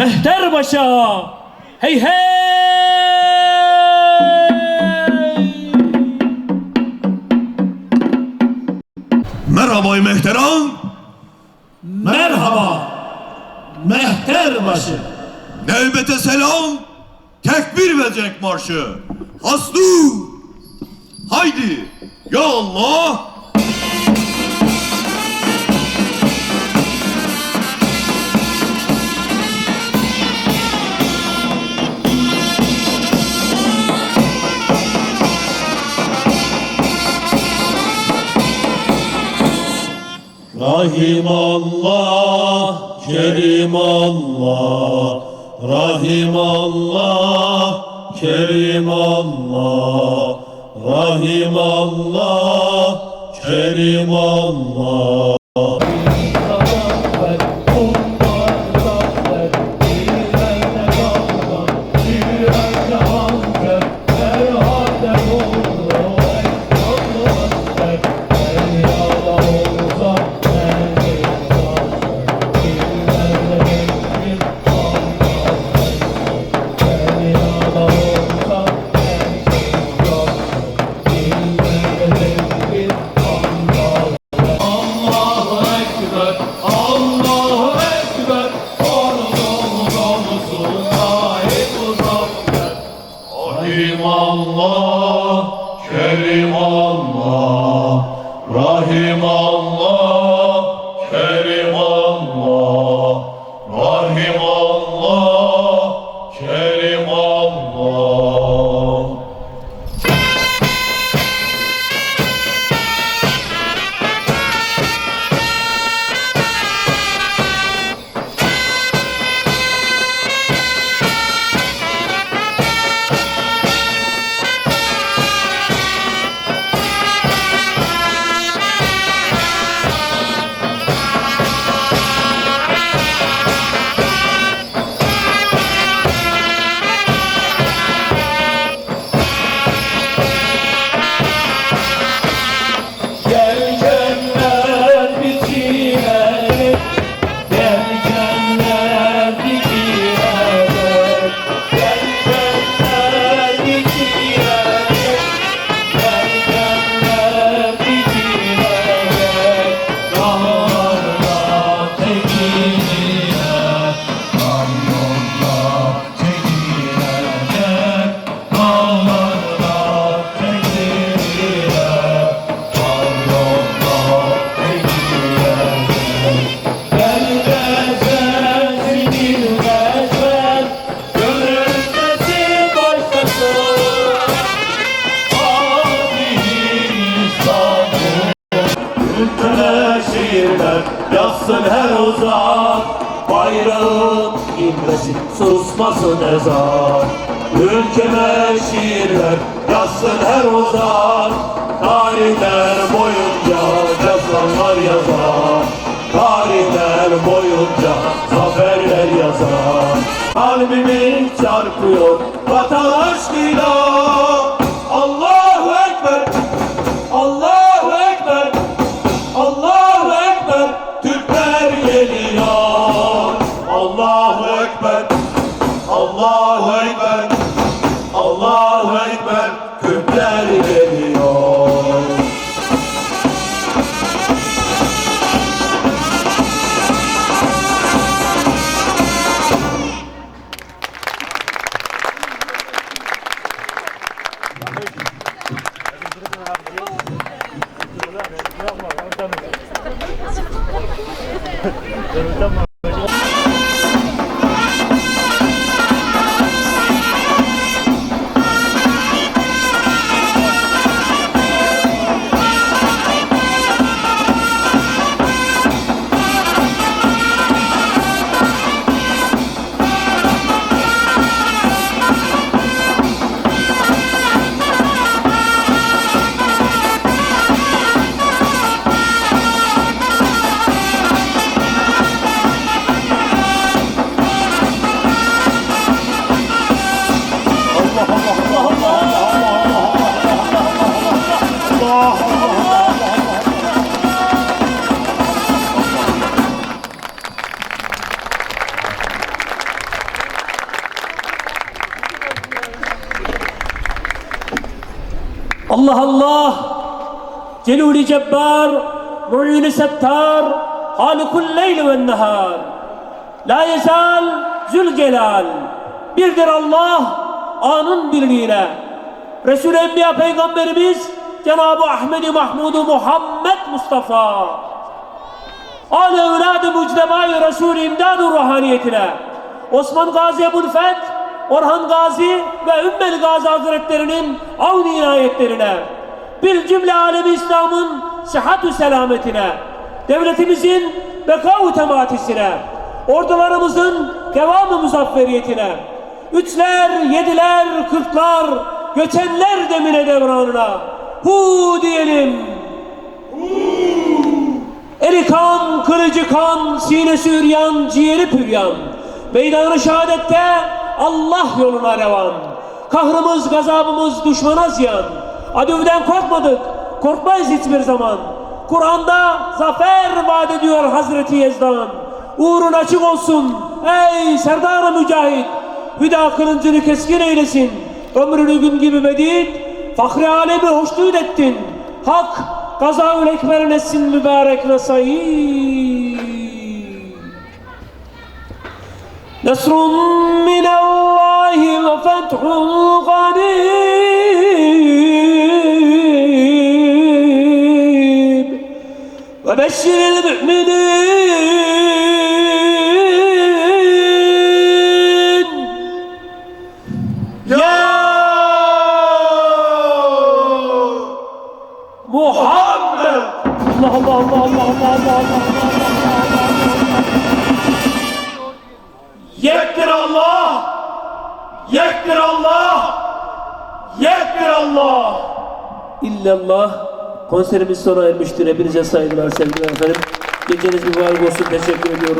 Mehterbaş'a hey hey Merhaba Mehteran. Merhaba. Mehterbaşı. Nevbete selam. Tekbir ve cenk marşı. Haslu. Haydi. Ya Allah. Rahim Allah, Kerim Allah, Rahim Allah, Kerim Allah, Rahim Allah, Kerim Allah. Rahim Allah, yazsın her ozan Bayrağın inmesin susmasın ezan. Ülkeme şiirler yazsın her ozan Tarihler boyunca yazanlar yazar. Tarihler boyunca zaferler yazar. Kalbimi çarpıyor vatan aşkıyla Ekber Allahu Ekber Türkler Allah Allah. Celûli Cebbar Mu'in-i Settar Halikul Leyl ve Nehar. La yezal Zülcelal. Birdir Allah anın birliğine. Resul-i Enbiya Peygamberimiz Cenab-ı Ahmed-i Mahmud-u Muhammed Mustafa. Al evladı mucdemayı Resul-i İmdad-ı ruhaniyetine. Osman Gazi Ebu'l-Feth Orhan Gazi ve Ümmel Gazi Hazretlerinin avni inayetlerine bir cümle alemi İslam'ın sıhhat selametine devletimizin beka-u tematisine ordularımızın devamı muzafferiyetine üçler, yediler, kırklar göçenler demine devranına hu diyelim Eli kan, kılıcı kan, sinesi üryan, ciğeri püryan. Meydanı şehadette Allah yoluna revan. Kahrımız, gazabımız düşmana ziyan. Adüvden korkmadık, korkmayız hiçbir zaman. Kur'an'da zafer vaat ediyor Hazreti Yezdan. Uğrun açık olsun ey Serdar-ı Mücahit. Hüda kılıncını keskin eylesin. Ömrünü gün gibi medid, fahri alemi hoşnut ettin. Hak Gazaül Ekber mübarek ve sayyi. نصر من الله وفتح قريب وبشر المؤمنين Yektir Allah. Yektir Allah. Yektir Allah. İllallah. Konserimiz sona ermiştir. Hepinize saygılar, sevgiler efendim. Geceniz mübarek olsun. Teşekkür ediyorum.